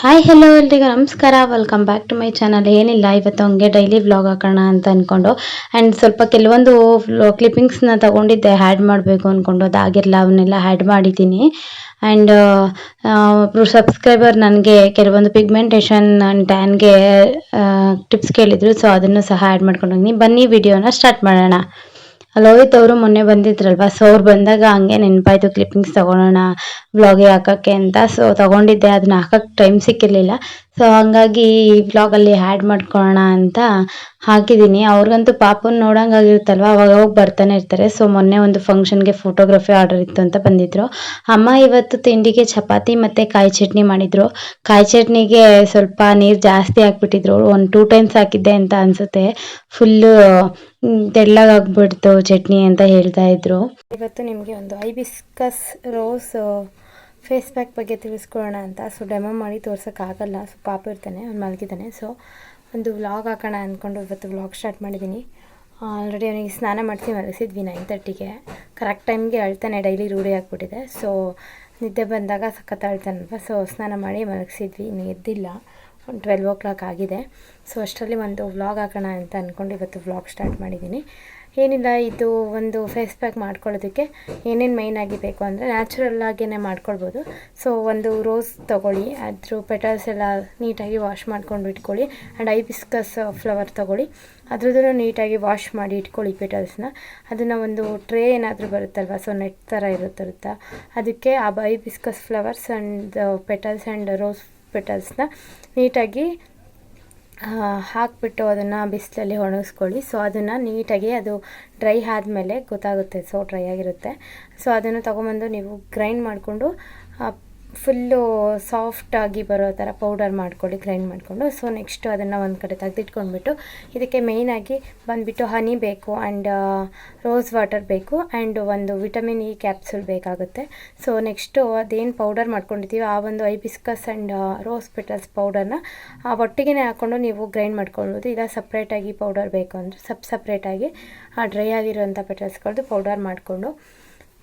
Hi hello ಎಲ್ರಿಗೂ ನಮಸ್ಕಾರ. Welcome back to my channel ಏನಿಲ್ಲ, ಇವತ್ತು ಹಂಗೆ ಡೈಲಿ ವ್ಲಾಗ್ ಹಾಕೋಣ ಅಂತ ಅಂದ್ಕೊಂಡು ಆ್ಯಂಡ್ ಸ್ವಲ್ಪ ಕೆಲವೊಂದು ಕ್ಲಿಪ್ಪಿಂಗ್ಸ್ನ ತಗೊಂಡಿದ್ದೆ ಹ್ಯಾಡ್ ಮಾಡಬೇಕು ಅಂದ್ಕೊಂಡು ಅದಾಗಿರಲ್ಲ ಅವನ್ನೆಲ್ಲ ಹ್ಯಾಡ್ ಮಾಡಿದ್ದೀನಿ. ಆ್ಯಂಡ್ ಸಬ್ಸ್ಕ್ರೈಬರ್ ನನಗೆ ಕೆಲವೊಂದು ಪಿಗ್ಮೆಂಟೇಷನ್ ಆ್ಯಂಡ್ ಟ್ಯಾನ್ಗೆ ಟಿಪ್ಸ್ ಕೇಳಿದರು. ಸೊ ಅದನ್ನು ಸಹ ಆ್ಯಡ್ ಮಾಡ್ಕೊಂಡು ಬನ್ನಿ ವಿಡಿಯೋನ ಸ್ಟಾರ್ಟ್ ಮಾಡೋಣ. ಲೋಹಿತ್ ಅವರು ಮೊನ್ನೆ ಬಂದಿದ್ರಲ್ವಾ? ಸೊ ಅವ್ರು ಬಂದಾಗ ಹಂಗೆ ನೆನಪಾಯ್ತು ಕ್ಲಿಪ್ಪಿಂಗ್ಸ್ ತಗೊಳ್ಳೋಣ ವ್ಲಾಗ್ಗೆ ಹಾಕೋಕ್ಕೆ ಅಂತ. ಸೊ ತಗೊಂಡಿದ್ದೆ ಅದನ್ನ ಹಾಕಕ್ಕೆ ಟೈಮ್ ಸಿಕ್ಕಿರಲಿಲ್ಲ. ಸೊ ಹಂಗಾಗಿ ಈ ವ್ಲಾಗಲ್ಲಿ ಆ್ಯಡ್ ಮಾಡ್ಕೊಳ್ಳೋಣ ಅಂತ ಹಾಕಿದ್ದೀನಿ. ಅವ್ರಿಗಂತೂ ಪಾಪನ ನೋಡೋಂಗಾಗಿರುತ್ತಲ್ವ ಅವಾಗ ಹೋಗಿ ಬರ್ತಾನೆ ಇರ್ತಾರೆ. ಸೊ ಮೊನ್ನೆ ಒಂದು ಫಂಕ್ಷನ್ಗೆ ಫೋಟೋಗ್ರಫಿ ಆರ್ಡರ್ ಇತ್ತು ಅಂತ ಬಂದಿದ್ರು. ಅಮ್ಮ ಇವತ್ತು ತಿಂಡಿಗೆ ಚಪಾತಿ ಮತ್ತು ಕಾಯಿ ಚಟ್ನಿ ಮಾಡಿದರು. ಕಾಯಿ ಚಟ್ನಿಗೆ ಸ್ವಲ್ಪ ನೀರು ಜಾಸ್ತಿ ಹಾಕ್ಬಿಟ್ಟಿದ್ರು. ಒಂದು ಟೂ ಟೈಮ್ಸ್ ಹಾಕಿದ್ದೆ ಅಂತ ಅನಿಸುತ್ತೆ. ಫುಲ್ಲು ತೆಳ್ಳಗಾಗ್ಬಿಡ್ತು ಚಟ್ನಿ ಅಂತ ಹೇಳ್ತಾ ಇದ್ರು. ಇವತ್ತು ನಿಮಗೆ ಒಂದು ಐಬಿಸ್ಕಸ್ ರೋಸ್ ಫೇಸ್ ಪ್ಯಾಕ್ ಬಗ್ಗೆ ತಿಳಿಸ್ಕೊಳ್ಳೋಣ ಅಂತ. ಸೊ ಡೆಮೋ ಮಾಡಿ ತೋರ್ಸೋಕ್ಕಾಗಲ್ಲ ಸೊ ಪಾಪ ಇರ್ತಾನೆ, ಅವ್ನು ಮಲಗಿದ್ದಾನೆ. ಸೊ ಒಂದು ವ್ಲಾಗ್ ಹಾಕೋಣ ಅಂದ್ಕೊಂಡು ಇವತ್ತು ವ್ಲಾಗ್ ಸ್ಟಾರ್ಟ್ ಮಾಡಿದ್ದೀನಿ ಆಲ್ರೆಡಿ ಅವನಿಗೆ ಸ್ನಾನ ಮಾಡಿಸಿ ಮಲಗಿಸಿದ್ವಿ ನೈನ್ ತರ್ಟಿಗೆ ಕರೆಕ್ಟ್ ಟೈಮ್ಗೆ ಅಳ್ತಾನೆ ಡೈಲಿ ರೂಢಿ ಆಗಿಬಿಟ್ಟಿದೆ. ಸೊ ನಿದ್ದೆ ಬಂದಾಗ ಸಖತ್ ಅಳ್ತಾನಲ್ವ? ಸೊ ಸ್ನಾನ ಮಾಡಿ ಮಲಗಿಸಿದ್ವಿ. ಇನ್ನು ಎದ್ದಿಲ್ಲ. ಒಂದು ಟ್ವೆಲ್ವ್ ಓ ಕ್ಲಾಕ್ ಆಗಿದೆ. ಸೊ ಅಷ್ಟರಲ್ಲಿ ಒಂದು ವ್ಲಾಗ್ ಹಾಕೋಣ ಅಂತ ಅಂದ್ಕೊಂಡು ಇವತ್ತು ವ್ಲಾಗ್ ಸ್ಟಾರ್ಟ್ ಮಾಡಿದ್ದೀನಿ ಏನಿಲ್ಲ, ಇದು ಒಂದು ಫೇಸ್ ಪ್ಯಾಕ್ ಮಾಡ್ಕೊಳ್ಳೋದಕ್ಕೆ ಏನೇನು ಆಗಿ ಬೇಕು ಅಂದರೆ ನ್ಯಾಚುರಲ್ಲಾಗೇ ಮಾಡ್ಕೊಳ್ಬೋದು. ಸೊ ಒಂದು ರೋಸ್ ತೊಗೊಳ್ಳಿ, ಅದ್ರ ಪೆಟಲ್ಸ್ ಎಲ್ಲ ನೀಟಾಗಿ ವಾಶ್ ಮಾಡ್ಕೊಂಡು ಇಟ್ಕೊಳ್ಳಿ. ಆ್ಯಂಡ್ ಐಬಿಸ್ಕಸ್ ಫ್ಲವರ್ ತೊಗೊಳ್ಳಿ. ಅದ್ರದ್ದು ನೀಟಾಗಿ ವಾಶ್ ಮಾಡಿ ಇಟ್ಕೊಳ್ಳಿ ಪೆಟಲ್ಸ್ನ ಅದನ್ನು ಒಂದು ಟ್ರೇ ಏನಾದರೂ ಬರುತ್ತಲ್ವ ಸೊ ನೆಟ್ ಥರ ಇರುತ್ತಿರುತ್ತಾ ಅದಕ್ಕೆ ಆ hibiscus flowers and petals and rose ಪೆಟಲ್ಸ್ನ ನೀಟಾಗಿ ಹಾಕಿಬಿಟ್ಟು ಅದನ್ನು ಬಿಸಿಲಲ್ಲಿ ಒಣಗಿಸ್ಕೊಳ್ಳಿ. ಸೊ ಅದನ್ನು ನೀಟಾಗಿ ಅದು ಡ್ರೈ ಆದಮೇಲೆ ಗೊತ್ತಾಗುತ್ತೆ ಸೊ ಡ್ರೈ ಆಗಿರುತ್ತೆ. ಸೊ ಅದನ್ನು ತೊಗೊಂಬಂದು ನೀವು ಗ್ರೈಂಡ್ ಮಾಡಿಕೊಂಡು ಫುಲ್ಲು ಸಾಫ್ಟಾಗಿ ಬರೋ ಥರ ಪೌಡರ್ ಮಾಡ್ಕೊಳ್ಳಿ, ಗ್ರೈಂಡ್ ಮಾಡಿಕೊಂಡು. ಸೊ ನೆಕ್ಸ್ಟು ಅದನ್ನು ಒಂದು ಕಡೆ ತೆಗೆದಿಟ್ಕೊಂಡ್ಬಿಟ್ಟು, ಇದಕ್ಕೆ ಮೇಯ್ನಾಗಿ ಬಂದುಬಿಟ್ಟು ಹನಿ ಬೇಕು ಆ್ಯಂಡ್ ರೋಸ್ ವಾಟರ್ ಬೇಕು ಆ್ಯಂಡ್ ಒಂದು ವಿಟಮಿನ್ ಇ ಕ್ಯಾಪ್ಸೂಲ್ ಬೇಕಾಗುತ್ತೆ. ಸೊ ನೆಕ್ಸ್ಟು ಅದೇನು ಪೌಡರ್ ಮಾಡ್ಕೊಂಡಿದ್ದೀವಿ ಆ ಒಂದು ಐಬಿಸ್ಕಸ್ ಆ್ಯಂಡ್ ರೋಸ್ ಪೆಟಲ್ಸ್ ಪೌಡರ್ನ ಆ ಒಟ್ಟಿಗೆ ಹಾಕ್ಕೊಂಡು ನೀವು ಗ್ರೈಂಡ್ ಮಾಡ್ಕೊಳ್ಬೋದು. ಇಲ್ಲ ಸಪ್ರೇಟಾಗಿ ಪೌಡರ್ ಬೇಕು ಅಂದರೆ, ಸಪ್ ಸಪ್ರೇಟಾಗಿ ಆ ಡ್ರೈ ಆಗಿರೋಂಥ ಪೆಟಲ್ಸ್ಗಳದ್ದು ಪೌಡರ್ ಮಾಡಿಕೊಂಡು.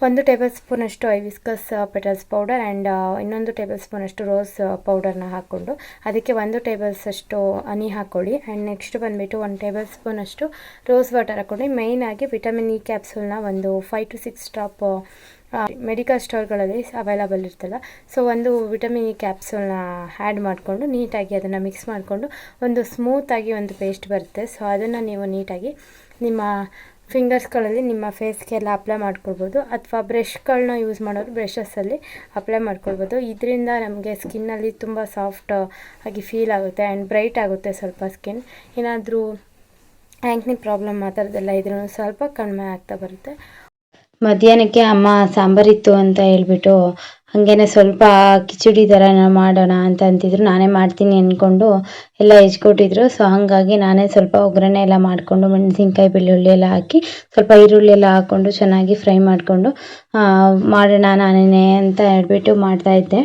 ಒಂದು ಟೇಬಲ್ ಸ್ಪೂನಷ್ಟು ಐವಿಸ್ಕಸ್ ಪೆಟಲ್ಸ್ ಪೌಡರ್ ಆ್ಯಂಡ್ ಇನ್ನೊಂದು ಟೇಬಲ್ ಸ್ಪೂನಷ್ಟು ರೋಸ್ ಪೌಡರ್ನ ಹಾಕ್ಕೊಂಡು ಅದಕ್ಕೆ ಒಂದು ಟೇಬಲ್ಸ್ ಅಷ್ಟು ಹನಿ ಹಾಕ್ಕೊಳ್ಳಿ ಆ್ಯಂಡ್ ನೆಕ್ಸ್ಟ್ ಬಂದುಬಿಟ್ಟು ಒಂದು ಟೇಬಲ್ ಸ್ಪೂನಷ್ಟು ರೋಸ್ ವಾಟರ್ ಹಾಕ್ಕೊಂಡು ಮೇಯ್ನಾಗಿ ವಿಟಮಿನ್ ಇ ಕ್ಯಾಪ್ಸೂಲ್ನ ಒಂದು five to six drop medical ಸ್ಟೋರ್ಗಳಲ್ಲಿ available ಇರ್ತಲ್ಲ ಸೊ ಒಂದು ವಿಟಮಿನ್ ಇ ಕ್ಯಾಪ್ಸೂಲ್ನ ಆ್ಯಡ್ ಮಾಡಿಕೊಂಡು ನೀಟಾಗಿ ಅದನ್ನು ಮಿಕ್ಸ್ ಮಾಡಿಕೊಂಡು ಒಂದು ಸ್ಮೂತಾಗಿ ಒಂದು ಪೇಸ್ಟ್ ಬರುತ್ತೆ. ಸೊ ಅದನ್ನು ನೀವು ನೀಟಾಗಿ ನಿಮ್ಮ ಫಿಂಗರ್ಸ್ಗಳಲ್ಲಿ ನಿಮ್ಮ ಫೇಸ್ಗೆಲ್ಲ ಅಪ್ಲೈ ಮಾಡ್ಕೊಳ್ಬೋದು. ಅಥವಾ ಬ್ರಷ್ಗಳನ್ನ ಯೂಸ್ ಮಾಡೋರು ಬ್ರಷಸ್ಸಲ್ಲಿ ಅಪ್ಲೈ ಮಾಡ್ಕೊಳ್ಬೋದು. ಇದರಿಂದ ನಮಗೆ ಸ್ಕಿನ್ನಲ್ಲಿ ತುಂಬ ಸಾಫ್ಟ್ ಆಗಿ ಫೀಲ್ ಆಗುತ್ತೆ ಆ್ಯಂಡ್ ಬ್ರೈಟ್ ಆಗುತ್ತೆ ಸ್ವಲ್ಪ ಸ್ಕಿನ್ ಏನಾದರೂ ಆ್ಯಂಕ್ನಿ ಪ್ರಾಬ್ಲಮ್ ಆ ಥರದ್ದೆಲ್ಲ ಇದ್ರೂ ಸ್ವಲ್ಪ ಕಡಿಮೆ ಆಗ್ತಾ ಬರುತ್ತೆ. ಮಧ್ಯಾಹ್ನಕ್ಕೆ ಅಮ್ಮ ಸಾಂಬಾರಿತ್ತು ಅಂತ ಹೇಳ್ಬಿಟ್ಟು, ಹಾಗೇನೆ ಸ್ವಲ್ಪ ಕಿಚಡಿ ಥರ ಮಾಡೋಣ ಅಂತ ಅಂತಿದ್ರು. ನಾನೇ ಮಾಡ್ತೀನಿ ಅಂದ್ಕೊಂಡು ಎಲ್ಲ ಹೆಚ್ಕೊಟ್ಟಿದ್ರು. ಸೊ ಹಾಗಾಗಿ ನಾನೇ ಸ್ವಲ್ಪ ಒಗ್ಗರಣೆ ಎಲ್ಲ ಮಾಡಿಕೊಂಡು, ಮೆಣಸಿನ್ಕಾಯಿ ಬೆಳ್ಳುಳ್ಳಿ ಎಲ್ಲ ಹಾಕಿ ಸ್ವಲ್ಪ ಈರುಳ್ಳಿ ಎಲ್ಲ ಹಾಕ್ಕೊಂಡು ಚೆನ್ನಾಗಿ ಫ್ರೈ ಮಾಡಿಕೊಂಡು ಮಾಡೋಣ ನಾನೇ ಅಂತ ಹೇಳ್ಬಿಟ್ಟು ಮಾಡ್ತಾಯಿದ್ದೆ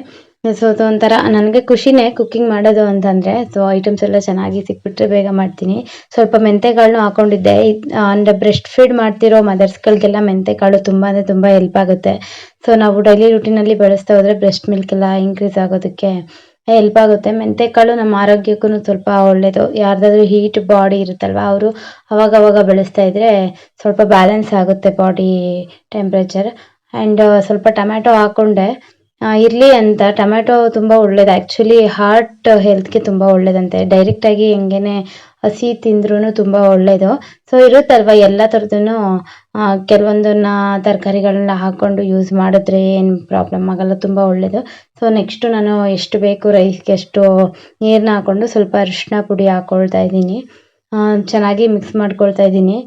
ಸೊ ಅದೊಂಥರ ನನಗೆ ಖುಷಿನೇ ಕುಕ್ಕಿಂಗ್ ಮಾಡೋದು ಅಂತಂದರೆ. ಸೊ ಐಟಮ್ಸ್ ಎಲ್ಲ ಚೆನ್ನಾಗಿ ಸಿಕ್ಬಿಟ್ರೆ ಬೇಗ ಮಾಡ್ತೀನಿ. ಸ್ವಲ್ಪ ಮೆಂತೆಕಾಳನ್ನೂ ಹಾಕೊಂಡಿದ್ದೆ. ಅಂದರೆ ಬ್ರೆಸ್ಟ್ ಫೀಡ್ ಮಾಡ್ತಿರೋ ಮದರ್ಸ್ಗಳಿಗೆಲ್ಲ ಮೆಂತೆಕಾಳು ತುಂಬ ಅಂದರೆ ತುಂಬ ಹೆಲ್ಪ್ ಆಗುತ್ತೆ. ಸೊ ನಾವು ಡೈಲಿ ರುಟೀನಲ್ಲಿ ಬಳಸ್ತಾ ಹೋದರೆ ಬ್ರೆಸ್ಟ್ ಮಿಲ್ಕ್ ಎಲ್ಲ ಇನ್ಕ್ರೀಸ್ ಆಗೋದಕ್ಕೆ ಹೆಲ್ಪ್ ಆಗುತ್ತೆ. ಮೆಂತೆಕಾಳು ನಮ್ಮ ಆರೋಗ್ಯಕ್ಕೂ ಸ್ವಲ್ಪ ಒಳ್ಳೆಯದು ಯಾರ್ದಾದ್ರೂ ಹೀಟ್ ಬಾಡಿ ಇರುತ್ತಲ್ವ, ಅವರು ಅವಾಗವಾಗ ಅವಾಗ ಬೆಳೆಸ್ತಾ ಇದ್ರೆ ಸ್ವಲ್ಪ ಬ್ಯಾಲೆನ್ಸ್ ಆಗುತ್ತೆ ಬಾಡಿ ಟೆಂಪ್ರೇಚರ್ ಆ್ಯಂಡ್ ಸ್ವಲ್ಪ ಟೊಮ್ಯಾಟೊ ಹಾಕ್ಕೊಂಡೆ ಇರಲಿ ಅಂತ. ಟೊಮ್ಯಾಟೊ ತುಂಬ ಒಳ್ಳೇದು. ಆ್ಯಕ್ಚುಲಿ ಹಾರ್ಟ್ ಹೆಲ್ತ್ಗೆ ತುಂಬ ಒಳ್ಳೇದಂತೆ. ಡೈರೆಕ್ಟಾಗಿ ಹೆಂಗೇನೆ ಹಸಿ ತಿಂದ್ರೂ ತುಂಬ ಒಳ್ಳೆಯದು ಸೊ ಇರುತ್ತಲ್ವ ಎಲ್ಲ ಥರದ್ದು ಕೆಲವೊಂದನ್ನ ತರಕಾರಿಗಳನ್ನ ಹಾಕ್ಕೊಂಡು ಯೂಸ್ ಮಾಡಿದ್ರೆ ಏನು ಪ್ರಾಬ್ಲಮ್ ಆಗಲ್ಲ ತುಂಬ ಒಳ್ಳೇದು. ಸೊ ನೆಕ್ಸ್ಟು ನಾನು ಎಷ್ಟು ಬೇಕು ರೈಸ್ಗೆ ಎಷ್ಟು ನೀರನ್ನ ಹಾಕ್ಕೊಂಡು ಸ್ವಲ್ಪ ಅರಿಶಿನ ಪುಡಿ ಹಾಕ್ಕೊಳ್ತಾ ಇದ್ದೀನಿ. ಚೆನ್ನಾಗಿ ಮಿಕ್ಸ್ ಮಾಡ್ಕೊಳ್ತಾ ಇದ್ದೀನಿ.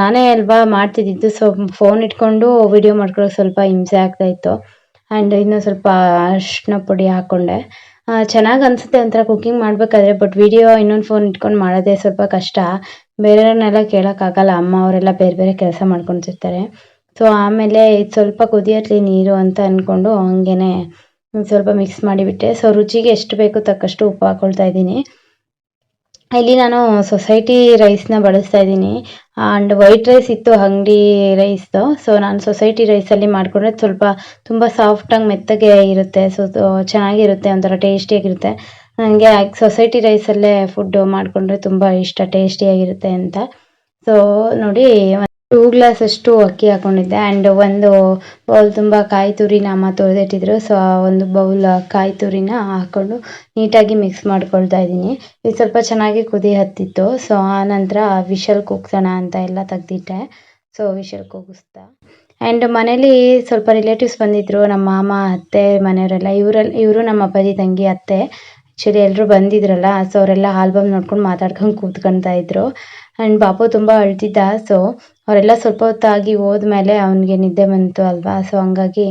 ನಾನೇ ಅಲ್ವಾ ಮಾಡ್ತಿದ್ದಿದ್ದು. ಸೊ ಫೋನ್ ಇಟ್ಕೊಂಡು ವಿಡಿಯೋ ಮಾಡ್ಕೊಳ್ಳೋಕೆ ಸ್ವಲ್ಪ ಹಿಂಸೆ ಆಗ್ತಾಯಿತ್ತು ಆ್ಯಂಡ್ ಇನ್ನೂ ಸ್ವಲ್ಪ ಅರಿಶಿನ ಪುಡಿ ಹಾಕ್ಕೊಂಡೆ ಚೆನ್ನಾಗಿ ಅನಿಸುತ್ತೆ ಒಂಥರ ಕುಕ್ಕಿಂಗ್ ಮಾಡಬೇಕಾದ್ರೆ ಬಟ್ ವಿಡಿಯೋ ಇನ್ನೊಂದು ಫೋನ್ ಇಟ್ಕೊಂಡು ಮಾಡೋದೇ ಸ್ವಲ್ಪ ಕಷ್ಟ. ಬೇರೆಯವ್ರನ್ನೆಲ್ಲ ಕೇಳೋಕ್ಕಾಗಲ್ಲ, ಅಮ್ಮ ಅವರೆಲ್ಲ ಬೇರೆ ಬೇರೆ ಕೆಲಸ ಮಾಡ್ಕೊಂಡಿರ್ತಾರೆ. ಸೊ ಆಮೇಲೆ ಇದು ಸ್ವಲ್ಪ ಕುದಿಯತ್ಲಿ ನೀರು ಅಂತ ಅಂದ್ಕೊಂಡು ಹಂಗೇ ಸ್ವಲ್ಪ ಮಿಕ್ಸ್ ಮಾಡಿಬಿಟ್ಟೆ. ಸೊ ರುಚಿಗೆ ಎಷ್ಟು ಬೇಕು ತಕ್ಕಷ್ಟು ಉಪ್ಪು ಹಾಕ್ಕೊಳ್ತಾ ಇದ್ದೀನಿ. ಇಲ್ಲಿ ನಾನು ಸೊಸೈಟಿ ರೈಸ್ನ ಬಳಸ್ತಾ ಇದ್ದೀನಿ. ಆ್ಯಂಡ್ ವೈಟ್ ರೈಸ್ ಇತ್ತು, ಅಂಗಡಿ ರೈಸ್ದು ಸೊ ನಾನು ಸೊಸೈಟಿ ರೈಸಲ್ಲಿ ಮಾಡಿಕೊಂಡ್ರೆ ಸ್ವಲ್ಪ ತುಂಬ ಸಾಫ್ಟಾಗಿ ಮೆತ್ತಗೆ ಇರುತ್ತೆ. ಸೊ ಚೆನ್ನಾಗಿರುತ್ತೆ, ಒಂಥರ ಟೇಸ್ಟಿಯಾಗಿರುತ್ತೆ ನನಗೆ ಸೊಸೈಟಿ ರೈಸಲ್ಲೇ ಫುಡ್ಡು ಮಾಡಿಕೊಂಡ್ರೆ ತುಂಬ ಇಷ್ಟ ಟೇಸ್ಟಿಯಾಗಿರುತ್ತೆ ಅಂತ. ಸೊ ನೋಡಿ ಟೂ ಗ್ಲಾಸ್ ಅಷ್ಟು ಅಕ್ಕಿ ಹಾಕೊಂಡಿದ್ದೆ ಆ್ಯಂಡ್ ಒಂದು ಬೌಲ್ ತುಂಬ ಕಾಯಿ ತುರಿನ ಅಮ್ಮ ತೊಳೆದಿಟ್ಟಿದ್ರು. ಸೊ ಒಂದು ಬೌಲ್ ಕಾಯಿ ತುರಿನ ಹಾಕ್ಕೊಂಡು ನೀಟಾಗಿ ಮಿಕ್ಸ್ ಮಾಡ್ಕೊಳ್ತಾ ಇದ್ದೀನಿ. ಇದು ಸ್ವಲ್ಪ ಚೆನ್ನಾಗಿ ಕುದಿ ಹತ್ತಿತ್ತು. ಸೊ ಆ ನಂತರ ವಿಷಲ್ ಕೂಗ್ಸೋಣ ಅಂತ ಎಲ್ಲ ತೆಗ್ದಿಟ್ಟೆ. ಸೊ ವಿಷಲ್ ಕೂಗಿಸ್ತಾ ಆ್ಯಂಡ್ ಮನೇಲಿ ಸ್ವಲ್ಪ ರಿಲೇಟಿವ್ಸ್ ಬಂದಿದ್ದರು ನಮ್ಮ ಮಾಮ, ಅತ್ತೆ, ಮನೆಯವರೆಲ್ಲ. ಇವರಲ್ಲಿ ಇವರು ನಮ್ಮ ಅಪ್ಪಾಜಿ, ತಂಗಿ, ಅತ್ತೆ. ಆ್ಯಕ್ಚುಲಿ ಎಲ್ಲರೂ ಬಂದಿದ್ರಲ್ಲ ಸೊ ಅವರೆಲ್ಲ ಆಲ್ಬಮ್ ನೋಡ್ಕೊಂಡು ಮಾತಾಡ್ಕೊಂಡು ಕೂತ್ಕೊಳ್ತಾ ಇದ್ರು. ಆ್ಯಂಡ್ ಬಾಪು ತುಂಬ ಅಳ್ತಿದ್ದ ಸೊ ಅವರೆಲ್ಲ ಸ್ವಲ್ಪ ಹೊತ್ತಾಗಿ ಹೋದ್ಮೇಲೆ ಅವನಿಗೆ ನಿದ್ದೆ ಬಂತು ಅಲ್ವಾ? ಸೊ ಹಂಗಾಗಿ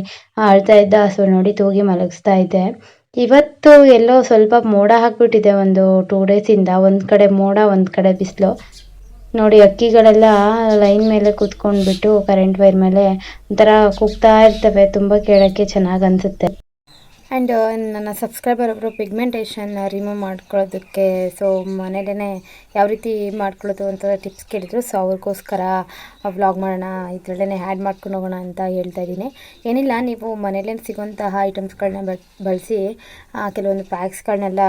ಅಳ್ತಾ ಇದ್ದ ಸೊ ನೋಡಿ ತೂಗಿ ಮಲಗಿಸ್ತಾ ಇದ್ದೆ. ಇವತ್ತು ಎಲ್ಲೋ ಸ್ವಲ್ಪ ಮೋಡ ಹಾಕ್ಬಿಟ್ಟಿದೆ ಒಂದು ಟೂ ಡೇಸಿಂದ ಒಂದು ಕಡೆ ಮೋಡ, ಒಂದು ಕಡೆ ಬಿಸಿಲು. ನೋಡಿ ಅಕ್ಕಿಗಳೆಲ್ಲ ಲೈನ್ ಮೇಲೆ ಕೂತ್ಕೊಂಡ್ಬಿಟ್ಟು ಕರೆಂಟ್ ವೈರ್ ಮೇಲೆ ಒಂಥರ ಕೂಗ್ತಾ ಇರ್ತವೆ, ತುಂಬ ಕೇಳೋಕ್ಕೆ ಚೆನ್ನಾಗಿ ಅನಿಸುತ್ತೆ. ಆ್ಯಂಡ್ ನನ್ನ ಸಬ್ಸ್ಕ್ರೈಬರ್ ಒಬ್ಬರು ಪಿಗ್ಮೆಂಟೇಷನ್ ರಿಮೂವ್ ಮಾಡ್ಕೊಳ್ಳೋದಕ್ಕೆ ಸೊ ಮನೇಲೇ ಯಾವ ರೀತಿ ಮಾಡ್ಕೊಳ್ಳೋದು ಅಂತ ಟಿಪ್ಸ್ ಕೇಳಿದ್ರು. ಸೊ ಅವ್ರಿಗೋಸ್ಕರ ವ್ಲಾಗ್ ಮಾಡೋಣ ಇದರಲ್ಲೇ ಆ್ಯಡ್ ಮಾಡ್ಕೊಂಡು ಹೋಗೋಣ ಅಂತ ಹೇಳ್ತಾ ಇದ್ದೀನಿ. ಏನಿಲ್ಲ, ನೀವು ಮನೇಲೇ ಸಿಗುವಂತಹ ಐಟಮ್ಸ್ಗಳನ್ನ ಬಳ ಬಳಸಿ ಕೆಲವೊಂದು ಪ್ಯಾಕ್ಸ್ಗಳನ್ನೆಲ್ಲ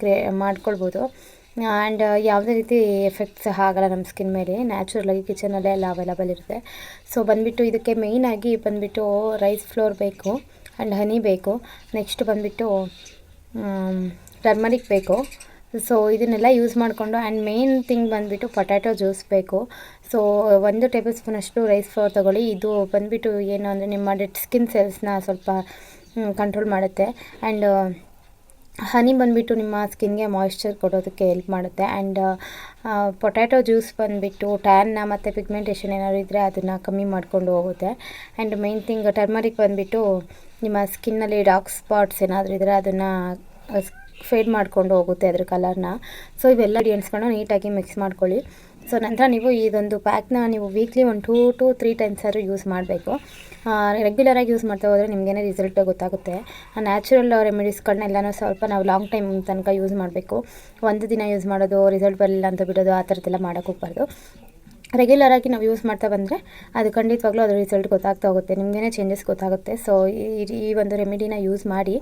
ಕ್ರಿಯೇ ಮಾಡ್ಕೊಳ್ಬೋದು. ಆ್ಯಂಡ್ ಯಾವುದೇ ರೀತಿ ಎಫೆಕ್ಟ್ಸ್ ಆಗಲ್ಲ ನಮ್ಮ ಸ್ಕಿನ್ ಮೇಲೆ. ನ್ಯಾಚುರಲಾಗಿ ಕಿಚನಲ್ಲೇ ಎಲ್ಲ ಅವೈಲಬಲ್ ಇರುತ್ತೆ. ಸೊ ಬಂದುಬಿಟ್ಟು ಇದಕ್ಕೆ ಮೇಯ್ನಾಗಿ ಬಂದುಬಿಟ್ಟು ರೈಸ್ ಫ್ಲೋರ್ ಬೇಕು. ಆ್ಯಂಡ್ ಹನಿ ಬೇಕು. ನೆಕ್ಸ್ಟ್ ಬಂದುಬಿಟ್ಟು ಟರ್ಮರಿಕ್ ಬೇಕು. ಸೊ ಇದನ್ನೆಲ್ಲ ಯೂಸ್ ಮಾಡಿಕೊಂಡು ಆ್ಯಂಡ್ ಮೇನ್ ಥಿಂಗ್ ಬಂದುಬಿಟ್ಟು ಪೊಟ್ಯಾಟೊ ಜ್ಯೂಸ್ ಬೇಕು. ಸೊ ಒಂದು ಟೇಬಲ್ ಸ್ಪೂನಷ್ಟು ರೈಸ್ ಫ್ಲೋರ್ ತೊಗೊಳ್ಳಿ. ಇದು ಬಂದುಬಿಟ್ಟು ಏನು ಅಂದರೆ, ನಿಮ್ಮ ಡೆಡ್ ಸ್ಕಿನ್ ಸೆಲ್ಸ್ನ ಸ್ವಲ್ಪ ಕಂಟ್ರೋಲ್ ಮಾಡುತ್ತೆ. ಆ್ಯಂಡ್ ಹನಿ ಬಂದುಬಿಟ್ಟು ನಿಮ್ಮ ಸ್ಕಿನ್ಗೆ ಮಾಯಿಶ್ಚರ್ ಕೊಡೋದಕ್ಕೆ ಹೆಲ್ಪ್ ಮಾಡುತ್ತೆ. ಆ್ಯಂಡ್ ಪೊಟ್ಯಾಟೊ ಜ್ಯೂಸ್ ಬಂದುಬಿಟ್ಟು ಟ್ಯಾನ್ನ ಮತ್ತು ಪಿಗ್ಮೆಂಟೇಷನ್ ಏನಾದರೂ ಇದ್ದರೆ ಅದನ್ನು ಕಮ್ಮಿ ಮಾಡಿಕೊಂಡು ಹೋಗುತ್ತೆ. ಆ್ಯಂಡ್ ಮೈನ್ ಥಿಂಗ್ ಟರ್ಮರಿಕ್ ಬಂದುಬಿಟ್ಟು ನಿಮ್ಮ ಸ್ಕಿನ್ನಲ್ಲಿ ಡಾರ್ಕ್ ಸ್ಪಾಟ್ಸ್ ಏನಾದರೂ ಇದ್ದರೆ ಅದನ್ನು ಫೇಡ್ ಮಾಡಿಕೊಂಡು ಹೋಗುತ್ತೆ ಅದ್ರ ಕಲರ್ನ ಸೊ ಇವೆಲ್ಲ ಇಂಗ್ರೀಡಿಯೆಂಟ್ಸ್ಗಳನ್ನ ನೀಟಾಗಿ ಮಿಕ್ಸ್ ಮಾಡ್ಕೊಳ್ಳಿ. ಸೊ ನಂತರ ನೀವು ಇದೊಂದು ಪ್ಯಾಕ್ನ ನೀವು ವೀಕ್ಲಿ ಒಂದು ಟೂ ಟು ತ್ರೀ ಟೈಮ್ಸ್ ಆದರೂ ಯೂಸ್ ಮಾಡಬೇಕು. ರೆಗ್ಯುಲರಾಗಿ ಯೂಸ್ ಮಾಡ್ತಾ ಹೋದರೆ ನಿಮಗೇನೆ ರಿಸಲ್ಟ್ ಗೊತ್ತಾಗುತ್ತೆ. ನ್ಯಾಚುರಲ್ ರೆಮಿಡೀಸ್ಗಳನ್ನೆಲ್ಲನೂ ಸ್ವಲ್ಪ ನಾವು ಲಾಂಗ್ ಟೈಮ್ ತನಕ ಯೂಸ್ ಮಾಡಬೇಕು. ಒಂದು ದಿನ ಯೂಸ್ ಮಾಡೋದು ರಿಸಲ್ಟ್ ಬರಲಿಲ್ಲ ಅಂತ ಬಿಡೋದು, ಆ ಥರದ್ದೆಲ್ಲ ಮಾಡೋಕ್ಕೆ ಹೋಗ್ಬಾರ್ದು. ರೆಗ್ಯುಲರಾಗಿ ನಾವು ಯೂಸ್ ಮಾಡ್ತಾ ಬಂದರೆ ಅದು ಖಂಡಿತವಾಗ್ಲೂ ಅದರ ರಿಸಲ್ಟ್ ಗೊತ್ತಾಗ್ತಾ ಹೋಗುತ್ತೆ. ನಿಮಗೇ ಚೇಂಜಸ್ ಗೊತ್ತಾಗುತ್ತೆ. ಸೊ ಈ ಒಂದು ರೆಮಿಡಿನ ಯೂಸ್ ಮಾಡಿ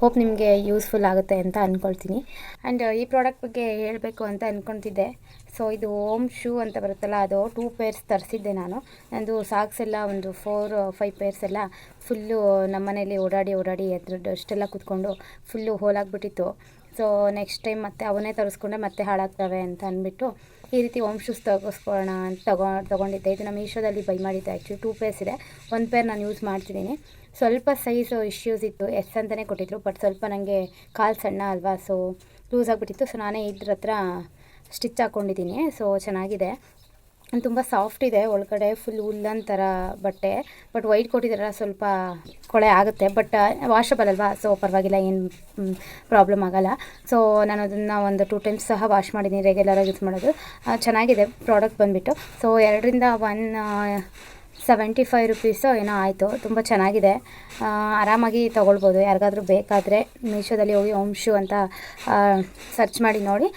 ಹೋಪ್ ನಿಮಗೆ ಯೂಸ್ಫುಲ್ ಆಗುತ್ತೆ ಅಂತ ಅಂದ್ಕೊಳ್ತೀನಿ ಆ್ಯಂಡ್ ಈ ಪ್ರಾಡಕ್ಟ್ ಬಗ್ಗೆ ಹೇಳಬೇಕು ಅಂತ ಅಂದ್ಕೊತಿದ್ದೆ ಸೊ ಇದು ಓಮ್ ಶೂ ಅಂತ ಬರುತ್ತಲ್ಲ, ಅದು ಟೂ ಪೇರ್ಸ್ ತರಿಸಿದ್ದೆ ನಾನು. ನಂದು ಸಾಕ್ಸ್ ಎಲ್ಲ ಒಂದು ಫೋರ್ ಫೈವ್ ಪೇರ್ಸ್ ಎಲ್ಲ ಫುಲ್ಲು ನಮ್ಮ ಮನೇಲಿ ಓಡಾಡಿ ಓಡಾಡಿ ಅದ್ರ ಅಷ್ಟೆಲ್ಲ ಕೂತ್ಕೊಂಡು ಫುಲ್ಲು ಹೋಲಾಗ್ಬಿಟ್ಟಿತ್ತು ಸೊ ನೆಕ್ಸ್ಟ್ ಟೈಮ್ ಮತ್ತೆ ಅವನ್ನೇ ತರಿಸ್ಕೊಂಡೆ ಮತ್ತೆ ಹಾಳಾಗ್ತವೆ ಅಂತ ಅಂದ್ಬಿಟ್ಟು ಈ ರೀತಿ ಓಮ್ ಶೂಸ್ ತಗೋಸ್ಕೊಳ್ಳೋಣ ಅಂತ ತಗೋ, ತೊಗೊಂಡಿದ್ದೆ. ನಮ್ಮ ಮೀಶೋದಲ್ಲಿ ಬೈ ಮಾಡಿದ್ದೆ ಆ್ಯಕ್ಚುಲಿ ಟೂ ಪೇರ್ಸ್ ಇದೆ. ಒಂದು ಪೇರ್ ನಾನು ಯೂಸ್ ಮಾಡ್ತಿದ್ದೀನಿ. ಸ್ವಲ್ಪ ಸೈಜು ಇಶ್ಯೂಸ್ ಇತ್ತು ಎಸ್ ಅಂತಲೇ ಕೊಟ್ಟಿದ್ರು ಬಟ್ ಸ್ವಲ್ಪ ನನಗೆ ಕಾಲು ಸಣ್ಣ ಅಲ್ವಾ ಸೊ ಲೂಸ್ ಆಗಿಬಿಟ್ಟಿತ್ತು. ಸೊ ನಾನೇ ಇದ್ರ ಹತ್ರ ಸ್ಟಿಚ್ ಹಾಕ್ಕೊಂಡಿದ್ದೀನಿ ಸೊ ಚೆನ್ನಾಗಿದೆ. ತುಂಬ ಸಾಫ್ಟ್ ಇದೆ, ಒಳಗಡೆ ಫುಲ್ ಉಲ್ಲನ್ ಥರ ಬಟ್ಟೆ ಬಟ್ ವೈಟ್ ಕೊಟ್ಟಿದ್ದಾರ ಸ್ವಲ್ಪ ಕೊಳೆ ಆಗುತ್ತೆ ಬಟ್ ವಾಷಬಲ್ ಅಲ್ವಾ? ಸೊ ಪರವಾಗಿಲ್ಲ, ಏನು ಪ್ರಾಬ್ಲಮ್ ಆಗೋಲ್ಲ. ಸೊ ನಾನು ಅದನ್ನು ಒಂದು ಟೂ ಟೈಮ್ಸ್ ಸಹ ವಾಶ್ ಮಾಡಿದ್ದೀನಿ ರೆಗ್ಯುಲರಾಗಿ ಯೂಸ್ ಮಾಡೋದು. ಚೆನ್ನಾಗಿದೆ ಪ್ರಾಡಕ್ಟ್ ಬಂದುಬಿಟ್ಟು. ಸೊ ಎರಡರಿಂದ ಒನ್ ಸೆವೆಂಟಿ ಫೈವ್ ರುಪೀಸು ಏನೋ ಆಯಿತು, ತುಂಬ ಚೆನ್ನಾಗಿದೆ. ಆರಾಮಾಗಿ ತೊಗೊಳ್ಬೋದು. ಯಾರಿಗಾದ್ರೂ ಬೇಕಾದರೆ ಮೀಶೋದಲ್ಲಿ ಹೋಗಿ ಓಮ್ ಶೂ ಅಂತ ಸರ್ಚ್ ಮಾಡಿ ನೋಡಿ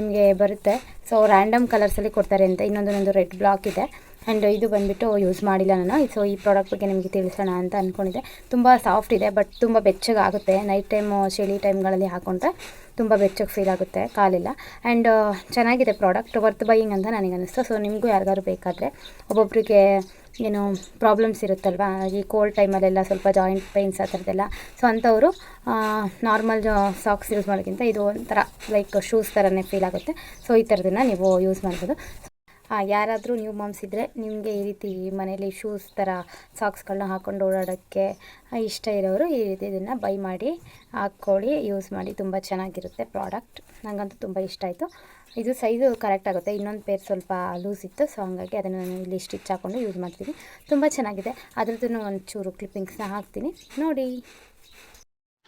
ನಿಮಗೆ ಬರುತ್ತೆ. ಸೊ ರ್ಯಾಂಡಮ್ ಕಲರ್ಸಲ್ಲಿ ಕೊಡ್ತಾರೆ ಅಂತ. ಇನ್ನೊಂದು ರೆಡ್ ಬ್ಲಾಕ್ ಇದೆ. ಆ್ಯಂಡ್ ಇದು ಬಂದುಬಿಟ್ಟು ಯೂಸ್ ಮಾಡಿಲ್ಲ ನಾನು. ಸೊ ಈ ಪ್ರಾಡಕ್ಟ್ ಬಗ್ಗೆ ನಿಮಗೆ ತಿಳಿಸೋಣ ಅಂತ ಅಂದ್ಕೊಂಡಿದ್ದೆ ತುಂಬ ಸಾಫ್ಟ್ ಇದೆ ಬಟ್ ತುಂಬ ಬೆಚ್ಚಗಾಗುತ್ತೆ. ನೈಟ್ ಟೈಮು ಚಳಿ ಟೈಮ್ಗಳಲ್ಲಿ ಹಾಕೊಂಡ್ರೆ ತುಂಬ ಬೆಚ್ಚಗೆ ಫೀಲ್ ಆಗುತ್ತೆ, ಕಾಲಿಲ್ಲ. ಆ್ಯಂಡ್ ಚೆನ್ನಾಗಿದೆ ಪ್ರಾಡಕ್ಟ್ ವರ್ತ್ ಬೈಯಿಂಗ್ ಅಂತ ನನಗೆ ಅನ್ನಿಸ್ತು ಸೊ ನಿಮಗೂ ಯಾರಿಗಾದ್ರು ಬೇಕಾದರೆ ಒಬ್ಬೊಬ್ಬರಿಗೆ ಏನು ಪ್ರಾಬ್ಲಮ್ಸ್ ಇರುತ್ತಲ್ವ? ಈ ಕೋಲ್ಡ್ ಟೈಮಲ್ಲೆಲ್ಲ ಸ್ವಲ್ಪ ಜಾಯಿಂಟ್ ಪೈನ್ಸ್ ಆ ಥರದ್ದೆಲ್ಲ ಸೊ ಅಂಥವರು ನಾರ್ಮಲ್ ಸಾಕ್ಸ್ ಯೂಸ್ ಮಾಡೋಕ್ಕಿಂತ ಇದು ಒಂಥರ ಲೈಕ್ ಶೂಸ್ ಥರನೇ ಫೀಲ್ ಆಗುತ್ತೆ. ಸೊ ಈ ಥರದನ್ನ ನೀವು ಯೂಸ್ ಮಾಡ್ಬೋದು. ಯಾರಾದರೂ ನ್ಯೂ ಮಾಮ್ಸ್ ಇದ್ದರೆ ನಿಮಗೆ ಈ ರೀತಿ ಮನೇಲಿ ಶೂಸ್ ಥರ ಸಾಕ್ಸ್ಗಳನ್ನ ಹಾಕ್ಕೊಂಡು ಓಡಾಡೋಕ್ಕೆ ಇಷ್ಟ ಇರೋರು ಈ ರೀತಿ ಇದನ್ನು ಬೈ ಮಾಡಿ ಹಾಕ್ಕೊಳ್ಳಿ ಯೂಸ್ ಮಾಡಿ, ತುಂಬ ಚೆನ್ನಾಗಿರುತ್ತೆ ಪ್ರಾಡಕ್ಟ್ ನನಗಂತೂ ತುಂಬ ಇಷ್ಟ ಆಯಿತು. ಇದು ಸೈಜು ಕರೆಕ್ಟ್ ಆಗುತ್ತೆ. ಇನ್ನೊಂದು ಪೇರ್ ಸ್ವಲ್ಪ ಲೂಸ್ ಇತ್ತು ಸೊ ಹಾಗಾಗಿ ಅದನ್ನು ನಾನು ಇಲ್ಲಿ ಸ್ಟಿಚ್ ಹಾಕ್ಕೊಂಡು ಯೂಸ್ ಮಾಡ್ತೀನಿ. ತುಂಬ ಚೆನ್ನಾಗಿದೆ. ಅದ್ರದ್ದು ಒಂಚೂರು ಕ್ಲಿಪ್ಪಿಂಗ್ಸ್ನ ಹಾಕ್ತೀನಿ. ನೋಡಿ.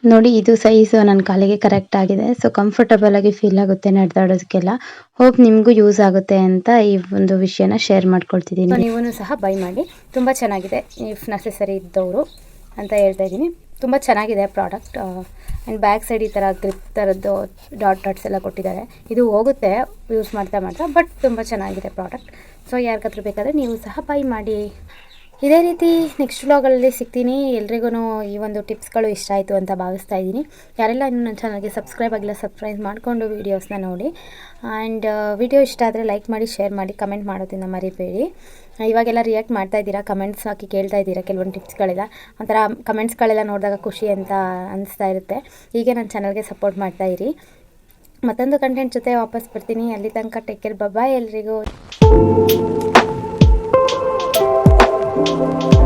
ನೋಡಿ, ಇದು ಸೈಜ್ ನನ್ನ ಕಾಲಿಗೆ ಕರೆಕ್ಟ್ ಆಗಿದೆ. ಸೊ ಕಂಫರ್ಟಬಲ್ ಆಗಿ ಫೀಲ್ ಆಗುತ್ತೆ ನಡೆದಾಡೋದಕ್ಕೆಲ್ಲ ಹೋಪ್ ನಿಮಗೂ ಯೂಸ್ ಆಗುತ್ತೆ ಅಂತ ಈ ಒಂದು ವಿಷಯನ ಶೇರ್ ಮಾಡ್ಕೊಳ್ತಿದ್ದೀನಿ. ನೀವು ಸಹ ಬೈ ಮಾಡಿ. ತುಂಬ ಚೆನ್ನಾಗಿದೆ ಇಫ್ ನೆಸೆಸರಿ ಇದ್ದವರು ಅಂತ ಹೇಳ್ತಾ ಇದ್ದೀನಿ. ತುಂಬ ಚೆನ್ನಾಗಿದೆ ಪ್ರಾಡಕ್ಟ್ ಆ್ಯಂಡ್ ಬ್ಯಾಕ್ ಸೈಡ್ ಈ ಥರ ಗ್ರಿಪ್ ಥರದ್ದು ಡಾಟ್ ಡಾಟ್ಸ್ ಎಲ್ಲ ಕೊಟ್ಟಿದ್ದಾರೆ. ಇದು ಹೋಗುತ್ತೆ ಯೂಸ್ ಮಾಡ್ತಾ ಮಾಡ್ತಾ ಬಟ್ ತುಂಬ ಚೆನ್ನಾಗಿದೆ ಪ್ರಾಡಕ್ಟ್ ಸೊ ಯಾರಿಗಾದ್ರೂ ಬೇಕಾದರೆ ನೀವು ಸಹ ಬೈ ಮಾಡಿ. ಇದೇ ರೀತಿ ನೆಕ್ಸ್ಟ್ ವ್ಲಾಗಲ್ಲಿ ಸಿಗ್ತೀನಿ. ಎಲ್ರಿಗೂ ಈ ಒಂದು ಟಿಪ್ಸ್ಗಳು ಇಷ್ಟ ಆಯಿತು ಅಂತ ಭಾವಿಸ್ತಾ ಇದ್ದೀನಿ. ಯಾರೆಲ್ಲ ಇನ್ನೂ ನನ್ನ ಚಾನಲ್ಗೆ ಸಬ್ಸ್ಕ್ರೈಬ್ ಆಗಿಲ್ಲ ಸಬ್ಸ್ಕ್ರೈಬ್ ಮಾಡಿಕೊಂಡು ವೀಡಿಯೋಸ್ನ ನೋಡಿ. ಆ್ಯಂಡ್ ವಿಡಿಯೋ ಇಷ್ಟ ಆದರೆ ಲೈಕ್ ಮಾಡಿ ಶೇರ್ ಮಾಡಿ ಕಮೆಂಟ್ ಮಾಡೋದನ್ನು ಮರಿಬೇಡಿ. ಇವಾಗೆಲ್ಲ ರಿಯಾಕ್ಟ್ ಮಾಡ್ತಾ ಇದ್ದೀರಾ? ಕಮೆಂಟ್ಸ್ ಹಾಕಿ ಕೇಳ್ತಾ ಇದ್ದೀರಾ? ಕೆಲವೊಂದು ಟಿಪ್ಸ್ಗಳೆಲ್ಲ ಒಂಥರ ಕಮೆಂಟ್ಸ್ಗಳೆಲ್ಲ ನೋಡಿದಾಗ ಖುಷಿ ಅಂತ ಅನಿಸ್ತಾ ಇರುತ್ತೆ. ಹೀಗೆ ನನ್ನ ಚಾನಲ್ಗೆ ಸಪೋರ್ಟ್ ಮಾಡ್ತಾ ಇರಿ. ಮತ್ತೊಂದು ಕಂಟೆಂಟ್ ಜೊತೆ ವಾಪಸ್ ಬರ್ತೀನಿ. ಅಲ್ಲಿ ತನಕ ಟೇಕ್ ಕೇರ್ ಬಾಯ್ ಎಲ್ರಿಗೂ. Thank you.